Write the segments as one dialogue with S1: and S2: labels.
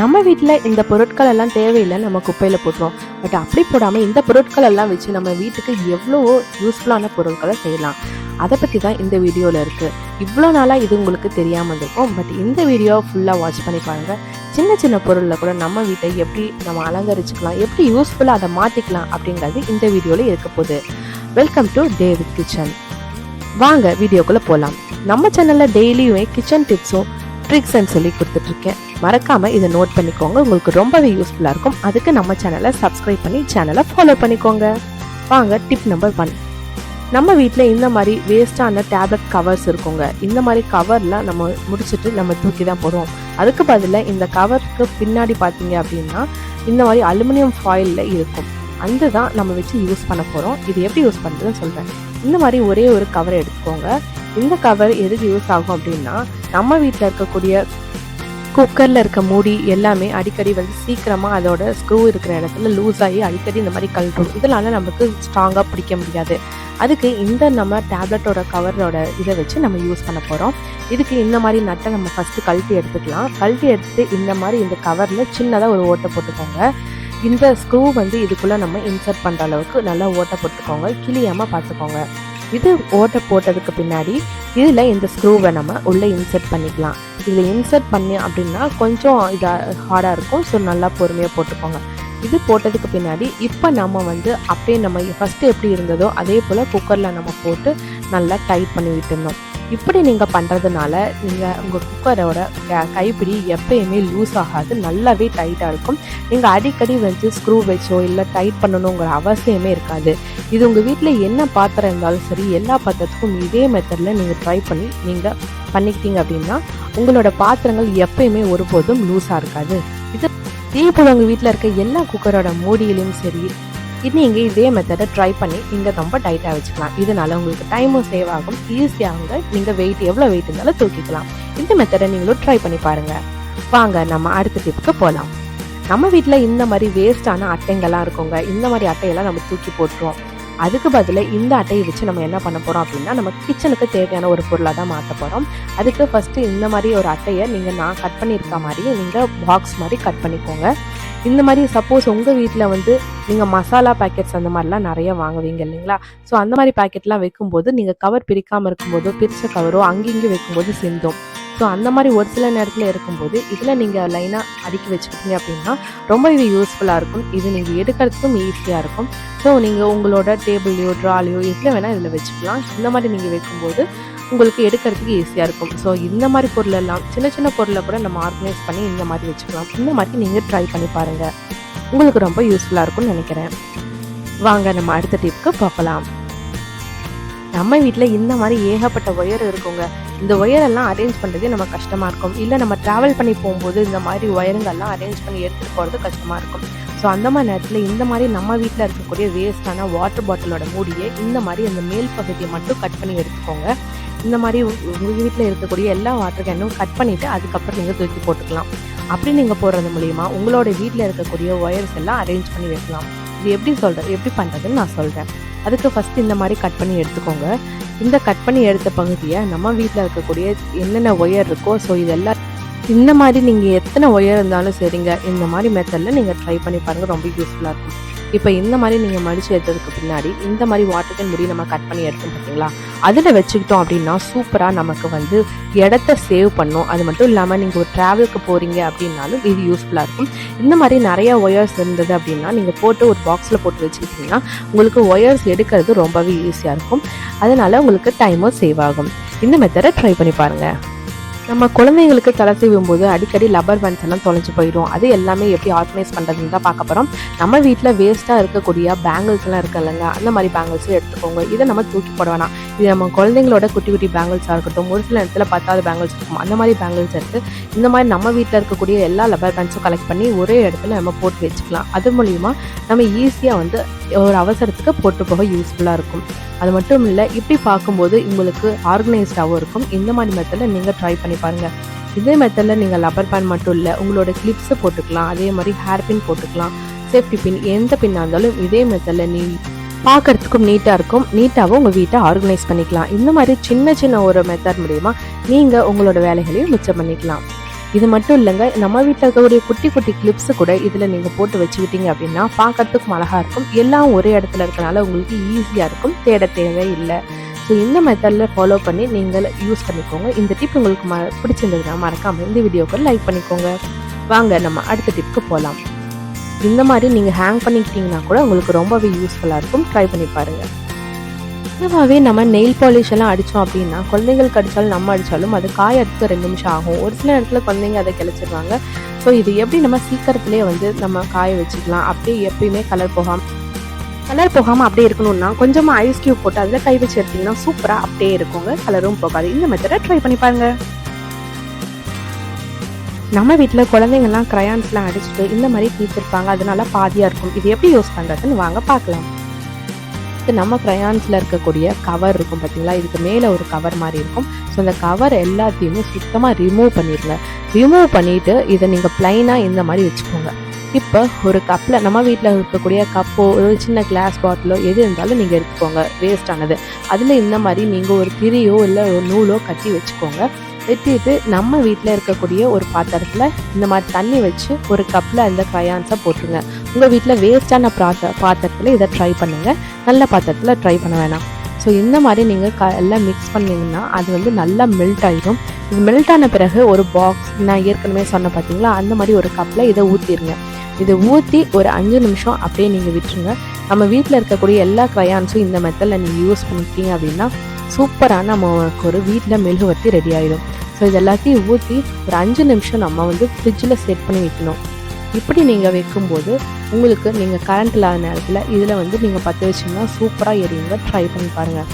S1: நம்ம வீட்டில் இந்த பொருட்கள் எல்லாம் தேவையில்லை நம்ம குப்பையில் போட்டுருவோம். பட் அப்படி போடாமல் இந்த பொருட்கள் எல்லாம் வச்சு நம்ம வீட்டுக்கு எவ்வளவோ யூஸ்ஃபுல்லான பொருட்களை செய்யலாம். அதை பற்றி தான் இந்த வீடியோவில் இருக்குது இவ்வளோ நாளாக இது உங்களுக்கு தெரியாமல் இருந்திருக்கும். பட் இந்த வீடியோ ஃபுல்லாக வாட்ச் பண்ணி பாருங்கள் சின்ன சின்ன பொருளில் கூட நம்ம வீட்டை எப்படி நம்ம அலங்கரிச்சுக்கலாம் எப்படி யூஸ்ஃபுல்லாக அதை மாற்றிக்கலாம் அப்படிங்கிறது இந்த வீடியோவில் இருக்க போகுது. வெல்கம் டு டேவிட் கிச்சன் வாங்க வீடியோக்குள்ளே போகலாம் நம்ம சேனலில் டெய்லியுமே கிச்சன் டிப்ஸும் ட்ரிக்ஸ்ன்னு சொல்லி கொடுத்துட்ருக்கேன். மறக்காமல் இதை நோட் பண்ணிக்கோங்க. உங்களுக்கு ரொம்பவே யூஸ்ஃபுல்லாக இருக்கும். அதுக்கு நம்ம சேனலை சப்ஸ்கிரைப் பண்ணி சேனலை ஃபாலோ பண்ணிக்கோங்க. வாங்க டிப் நம்பர் ஒன் நம்ம வீட்டில் இந்த மாதிரி வேஸ்டான டேப்லெட் கவர்ஸ் இருக்குங்க. இந்த மாதிரி கவர்லாம் நம்ம முடிச்சுட்டு நம்ம தூக்கி தான் போடுவோம். அதுக்கு பதிலாக இந்த கவருக்கு பின்னாடி பார்த்தீங்க அப்படின்னா இந்த மாதிரி அலுமினியம் ஃபாயிலில் இருக்கும். அந்த தான் நம்ம வச்சு யூஸ் பண்ண போகிறோம் இது எப்படி யூஸ் பண்ணுறதுன்னு சொல்கிறேன் இந்த மாதிரி ஒரே ஒரு கவர் எடுத்துக்கோங்க. இந்த கவர் எதுக்கு யூஸ் ஆகும் அப்படின்னா நம்ம வீட்டில் இருக்கக்கூடிய குக்கரில் இருக்க மூடி எல்லாமே அடிக்கடி வந்து சீக்கிரமாக அதோட ஸ்க்ரூ இருக்கிற இடத்துல லூஸ் ஆகி அடிக்கடி இந்த மாதிரி கழட்டும் இதனால் நமக்கு ஸ்ட்ராங்காக பிடிக்க முடியாது. அதுக்கு இந்த நம்ம டேப்லெட்டோட கவரோட இதை வச்சு நம்ம யூஸ் பண்ண போகிறோம் இதுக்கு இந்த மாதிரி நட்டை நம்ம ஃபஸ்ட்டு கழட்டி எடுத்துக்கலாம். கழட்டி எடுத்து இந்த மாதிரி இந்த கவரில் சின்னதாக ஒரு ஓட்டை போட்டுக்கோங்க. இந்த ஸ்க்ரூ வந்து இதுக்குள்ளே நம்ம இன்சர்ட் பண்ணுற அளவுக்கு நல்லா ஓட்டை போட்டுக்கோங்க. கிளியாமல் பார்த்துக்கோங்க. இது ஓட்டை போட்டதுக்கு பின்னாடி இதில் இந்த ஸ்க்ரூவை நம்ம உள்ளே இன்செர்ட் பண்ணிக்கலாம். இதில் இன்செர்ட் பண்ணி அப்படின்னா கொஞ்சம் இதாக ஹார்டாக இருக்கும். ஸோ நல்லா பொறுமையாக போட்டுக்கோங்க. இது போட்டதுக்கு பின்னாடி இப்போ நம்ம வந்து அப்படியே நம்ம ஃபஸ்ட்டு எப்படி இருந்ததோ அதே போல் குக்கரில் நம்ம போட்டு நல்லா டைட் பண்ணி விட்டுருந்தோம் இப்படி நீங்கள் பண்ணுறதுனால நீங்கள் உங்கள் குக்கரோட க- கைப்பிடி எப்பயுமே லூஸ் ஆகாது நல்லாவே டைட்டாக இருக்கும். நீங்கள் அடிக்கடி வச்சு ஸ்க்ரூ வச்சோ இல்லை டைட் பண்ணணுங்கிற அவசியமே இருக்காது. இது உங்கள் வீட்டில் என்ன பாத்திரம் இருந்தாலும் சரி எல்லா பாத்திரத்துக்கும் இதே மெத்தடில் நீங்கள் ட்ரை பண்ணி நீங்கள் பண்ணிக்கிட்டீங்க அப்படின்னா உங்களோட பாத்திரங்கள் எப்பயுமே ஒருபோதும் லூஸாக இருக்காது. இது இதே போல் உங்கள் வீட்டில் இருக்க எல்லா குக்கரோட மூடியிலையும் சரி இது நீங்கள் இதே மெத்தடை ட்ரை பண்ணி நீங்கள் ரொம்ப டைட்டாக வச்சுக்கலாம். இதனால உங்களுக்கு டைமும் சேவ் ஆகும். ஈஸியாக நீங்கள் வெயிட் எவ்வளோ வெயிட் இருந்தாலும் தூக்கிக்கலாம். இந்த மெத்தடை நீங்களும் ட்ரை பண்ணி பாருங்கள் வாங்க நம்ம அடுத்த டிப்புக்கு போகலாம் நம்ம வீட்டில் இந்த மாதிரி வேஸ்டான அட்டைங்கள்லாம் இருக்குங்க. இந்த மாதிரி அட்டையெல்லாம் நம்ம தூக்கி போட்டுருவோம். அதுக்கு பதிலாக இந்த அட்டையை வச்சு நம்ம என்ன பண்ண போகிறோம் அப்படின்னா நம்ம கிச்சனுக்கு தேவையான ஒரு பொருளாக தான் மாற்ற போகிறோம் அதுக்கு ஃபஸ்ட்டு இந்த மாதிரி ஒரு அட்டையை நீங்கள் நான் கட் பண்ணியிருக்க மாதிரி நீங்கள் பாக்ஸ் மாதிரி கட் பண்ணிக்கோங்க. இந்த மாதிரி சப்போஸ் உங்கள் வீட்டில் வந்து நீங்கள் மசாலா பேக்கெட்ஸ் அந்த மாதிரிலாம் நிறைய வாங்குவீங்க இல்லைங்களா? ஸோ அந்த மாதிரி பேக்கெட்லாம் வைக்கும்போது நீங்கள் கவர் பிரிக்காமல் இருக்கும்போதோ பிரித்த கவரோ அங்கேயும் வைக்கும்போது சிந்தும். ஸோ அந்த மாதிரி ஒரு சில நேரத்தில் இருக்கும்போது இதில் நீங்கள் லைனாக அடுக்கி வச்சுக்கிட்டீங்க அப்படின்னா ரொம்ப இது யூஸ்ஃபுல்லாக இருக்கும். இது நீங்கள் எடுக்கிறதுக்கும் ஈஸியாக இருக்கும். ஸோ நீங்கள் உங்களோட டேபிள்லையோ ட்ராலையோ எதில் வேணால் இதில் வச்சுக்கலாம். இந்த மாதிரி நீங்கள் வைக்கும்போது உங்களுக்கு எடுக்கிறதுக்கு ஈஸியாக இருக்கும். ஸோ இந்த மாதிரி பொருள் எல்லாம் சின்ன சின்ன பொருளை கூட நம்ம ஆர்கனைஸ் பண்ணி இந்த மாதிரி வச்சுக்கலாம். இந்த மாதிரி நீங்கள் ட்ரை பண்ணி பாருங்கள் உங்களுக்கு ரொம்ப யூஸ்ஃபுல்லாக இருக்கும்னு நினைக்கிறேன். வாங்க நம்ம அடுத்த டிப்க்கு பார்க்கலாம் நம்ம வீட்டில் இந்த மாதிரி ஏகப்பட்ட ஒயர் இருக்குங்க. இந்த ஒயரெல்லாம் அரேஞ்ச் பண்ணுறதே நம்ம கஷ்டமாக இருக்கும். இல்லை நம்ம ட்ராவல் பண்ணி போகும்போது இந்த மாதிரி ஒயருங்கெல்லாம் அரேஞ்ச் பண்ணி எடுத்துகிட்டு போகிறது கஷ்டமாக இருக்கும். ஸோ அந்த மாதிரி நேரத்தில் இந்த மாதிரி நம்ம வீட்டில் இருக்கக்கூடிய வேஸ்டான வாட்டர் பாட்டிலோட மூடியை இந்த மாதிரி அந்த மேல் பகுதியை மட்டும் கட் பண்ணி எடுத்துக்கோங்க. இந்த மாதிரி உங்கள் வீட்டில் இருக்கக்கூடிய எல்லா வாட்டர் கேனும் கட் பண்ணிவிட்டு அதுக்கப்புறம் நீங்கள் தூக்கி போட்டுக்கலாம். அப்படி நீங்கள் போடுறது மூலிமா உங்களோட வீட்டில் இருக்கக்கூடிய ஒயர்ஸ் எல்லாம் அரேஞ்ச் பண்ணி வைக்கலாம். இது எப்படி சொல்கிறது எப்படி பண்ணுறதுன்னு நான் சொல்கிறேன் அதுக்கு ஃபஸ்ட்டு இந்த மாதிரி கட் பண்ணி எடுத்துக்கோங்க. இந்த கட் பண்ணி எடுத்த பகுதியை நம்ம வீட்டில் இருக்கக்கூடிய என்னென்ன ஒயர் இருக்கோ ஸோ இதெல்லாம் இந்த மாதிரி நீங்கள் எத்தனை ஒயர் இருந்தாலும் சரிங்க இந்த மாதிரி மெத்தடில் நீங்கள் ட்ரை பண்ணி பாருங்கள் ரொம்ப யூஸ்ஃபுல்லாக இருக்கும். இப்போ இந்த மாதிரி நீங்கள் மடித்து எடுத்ததுக்கு பின்னாடி இந்த மாதிரி வாட்டர் கேன் முடி நம்ம கட் பண்ணி எடுத்தோம் பார்த்தீங்களா அதில் வச்சுக்கிட்டோம் அப்படின்னா சூப்பராக நமக்கு வந்து இடத்த சேவ் பண்ணும். அது மட்டும் இல்லாமல் நீங்கள் ஒரு ட்ராவலுக்கு போகிறீங்க அப்படின்னாலும் இது யூஸ்ஃபுல்லாக இருக்கும். இந்த மாதிரி நிறைய ஒயர்ஸ் இருந்தது அப்படின்னா நீங்கள் போட்டு ஒரு பாக்ஸில் போட்டு வச்சுக்கிட்டிங்கன்னா உங்களுக்கு ஒயர்ஸ் எடுக்கிறது ரொம்பவே ஈஸியாக இருக்கும். அதனால் உங்களுக்கு டைமும் சேவ் ஆகும். இந்த மெத்தடை ட்ரை பண்ணி பாருங்கள் நம்ம குழந்தைங்களுக்கு தலை செய்யும் போது அடிக்கடி லப்பர் பேண்ட்ஸ் எல்லாம் தொலைஞ்சு போயிடும். அது எல்லாமே எப்படி ஆர்கனைஸ் பண்ணுறதுன்னு தான் பார்க்க போகிறோம் நம்ம வீட்டில் வேஸ்ட்டாக இருக்கக்கூடிய பேங்கிள்ஸ் எல்லாம் இருக்கு இல்லைங்க அந்த மாதிரி பேங்கிள்ஸும் எடுத்துக்கோங்க. இதை நம்ம தூக்கி போட வேணாம். இது நம்ம குழந்தைங்களோட குட்டி குட்டி பேங்கிள்ஸாக இருக்கட்டும் ஒரு சில இடத்துல பத்தாவது பேங்கிள்ஸ் இருக்கும். அந்த மாதிரி பேங்கிள்ஸ் எடுத்து இந்த மாதிரி நம்ம வீட்டில் இருக்கக்கூடிய எல்லா லப்பர் பேண்ட்ஸும் கலெக்ட் பண்ணி ஒரே இடத்துல நம்ம போட்டு வச்சுக்கலாம். அது மூலிமா நம்ம ஈஸியாக வந்து ஒரு அவசரத்துக்கு போட்டு போக யூஸ்ஃபுல்லாக இருக்கும். அது மட்டும் இல்லை இப்படி பார்க்கும்போது உங்களுக்கு ஆர்கனைஸ்டாகவும் இருக்கும். இந்த மாதிரி மெத்தடில் நீங்கள் ட்ரை பண்ணி பாருங்கள் இதே மெத்தடில் நீங்கள் லப்பர் பேண்ட் மட்டும் இல்லை உங்களோட கிளிப்ஸை போட்டுக்கலாம். அதே மாதிரி ஹேர் பின் போட்டுக்கலாம். சேஃப்டி பின் எந்த பின்னாக இருந்தாலும் இதே மெத்தடில் நீ பார்க்கறதுக்கும் நீட்டாக இருக்கும். நீட்டாகவும் உங்கள் வீட்டை ஆர்கனைஸ் பண்ணிக்கலாம். இந்த மாதிரி சின்ன சின்ன ஒரு மெத்தட் மூலிமா நீங்கள் உங்களோட வேலைகளையும் மிச்சம் பண்ணிக்கலாம். இது மட்டும் இல்லைங்க நம்ம வீட்டில் இருக்கக்கூடிய குட்டி குட்டி கிளிப்ஸு கூட இதில் நீங்கள் போட்டு வச்சுக்கிட்டீங்க அப்படின்னா பார்க்கறதுக்கும் அழகாக இருக்கும். எல்லாம் ஒரே இடத்துல இருக்கனால உங்களுக்கு ஈஸியாக இருக்கும். தேட தேவை இல்லை. ஸோ இந்த மெத்தடில் ஃபாலோ பண்ணி நீங்கள் யூஸ் பண்ணிக்கோங்க. இந்த டிப் உங்களுக்கு ம பிடிச்சிருந்ததுன்னா மறக்காமல் இந்த வீடியோக்கு லைக் பண்ணிக்கோங்க. வாங்க நம்ம அடுத்த டிப்க்கு போகலாம் இந்த மாதிரி நீங்கள் ஹேங் பண்ணிக்கிட்டீங்கன்னா கூட உங்களுக்கு ரொம்பவே யூஸ்ஃபுல்லாக இருக்கும். ட்ரை பண்ணி பாருங்கள் பொதுவாகவே நம்ம நெயில் பாலிஷ் எல்லாம் அடித்தோம் அப்படின்னா குழந்தைங்களுக்கு அடித்தாலும் நம்ம அடித்தாலும் அது காயறதுக்கு ரெண்டு நிமிஷம் ஆகும். ஒரு சில இடத்துல குழந்தைங்க அதை கிளச்சிடுவாங்க ஸோ இது எப்படி நம்ம சீக்கிரத்துலேயே வந்து நம்ம காய வச்சுக்கலாம். அப்படியே எப்பயுமே கலர் போகாமல் கலர் போகாமல் அப்படியே இருக்கணும்னா கொஞ்சமாக ஐஸ் கியூப் போட்டு அதில் கை வச்சு எடுத்திங்கன்னா சூப்பராக அப்படியே இருக்குங்க. கலரும் போகாது. இந்த மெத்தடை ட்ரை பண்ணி பாருங்க. நம்ம வீட்டில் குழந்தைங்கள்லாம் க்ரையான்ஸ்லாம் அடிச்சுட்டு இந்த மாதிரி தீர்த்திருப்பாங்க அதனால பாதியாக இருக்கும். இது எப்படி யூஸ் பண்ணுறதுன்னு வாங்க பார்க்கலாம். இது நம்ம க்ரையான்ஸில் இருக்கக்கூடிய கவர் இருக்கும் பார்த்தீங்களா? இதுக்கு மேலே ஒரு கவர் மாதிரி இருக்கும். ஸோ அந்த கவர் எல்லாத்தையுமே சுத்தமாக ரிமூவ் பண்ணிடுங்க. ரிமூவ் பண்ணிவிட்டு இதை நீங்கள் ப்ளைனாக இந்த மாதிரி வச்சுக்கோங்க. இப்போ ஒரு கப்பில் நம்ம வீட்டில் இருக்கக்கூடிய கப்போ ஒரு சின்ன கிளாஸ் பாட்டிலோ எது இருந்தாலும் நீங்கள் எடுத்துக்கோங்க. வேஸ்ட் ஆனது. அதில் இந்த மாதிரி நீங்கள் ஒரு திரியோ இல்லை ஒரு நூலோ கட்டி வச்சுக்கோங்க. வெட்டிட்டு நம்ம வீட்டில் இருக்கக்கூடிய ஒரு பாத்திரத்தில் இந்த மாதிரி தண்ணி வச்சு ஒரு கப்பில் அந்த க்ரையான்ஸை போட்டுருங்க. உங்கள் வீட்டில் வேஸ்ட்டான பாத்த பாத்திரத்தில் இதை ட்ரை பண்ணுங்கள் நல்ல பாத்திரத்தில் ட்ரை பண்ண வேணாம். ஸோ இந்த மாதிரி நீங்கள் க எல்லாம் மிக்ஸ் பண்ணிங்கன்னா அது வந்து நல்லா மெல்ட் ஆகிடும் இது மெல்ட் ஆன பிறகு ஒரு பாக்ஸ் நான் ஏற்கனவே சொன்ன பார்த்தீங்களா அந்த மாதிரி ஒரு கப்பில் இதை ஊற்றிடுங்க இதை ஊற்றி ஒரு அஞ்சு நிமிஷம் அப்படியே நீங்கள் விட்டுருங்க. நம்ம வீட்டில் இருக்கக்கூடிய எல்லா க்ரையான்ஸும் இந்த மெத்தடில் நீங்கள் யூஸ் பண்ணிட்டீங்க அப்படின்னா சூப்பரான நமக்கு ஒரு வீட்டில் மெழுகுவர்த்தி ரெடி ஆகிடும் ஸோ இது எல்லாத்தையும் ஊற்றி ஒரு அஞ்சு நிமிஷம் நம்ம வந்து ஃப்ரிட்ஜில் செட் பண்ணி வைக்கணும். இப்படி நீங்கள் வைக்கும்போது உங்களுக்கு நீங்கள் கரண்ட் இல்லாத நேரத்தில் இதில் வந்து நீங்கள் பற்ற வச்சிங்கன்னா சூப்பராக எரியுங்க. ட்ரை பண்ணி பாருங்கள்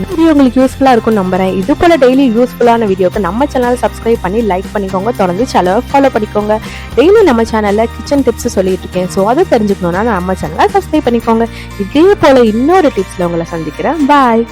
S1: வீடியோ உங்களுக்கு யூஸ்ஃபுல்லாக இருக்கும் நம்புறேன். இது போல டெய்லி யூஸ்ஃபுல்லான வீடியோக்கு நம்ம சேனலை சப்ஸ்கிரைப் பண்ணி லைக் பண்ணிக்கோங்க. தொடர்ந்து சேனலை ஃபாலோ பண்ணிக்கோங்க. டெய்லி நம்ம சேனலில் கிச்சன் டிப்ஸ் சொல்லிட்டு இருக்கேன். ஸோ அதை தெரிஞ்சுக்கணும்னா நம்ம சேனலை சப்ஸ்கிரைப் பண்ணிக்கோங்க. இதே போல இன்னொரு டிப்ஸில் உங்களை சந்திக்கிறேன். பாய்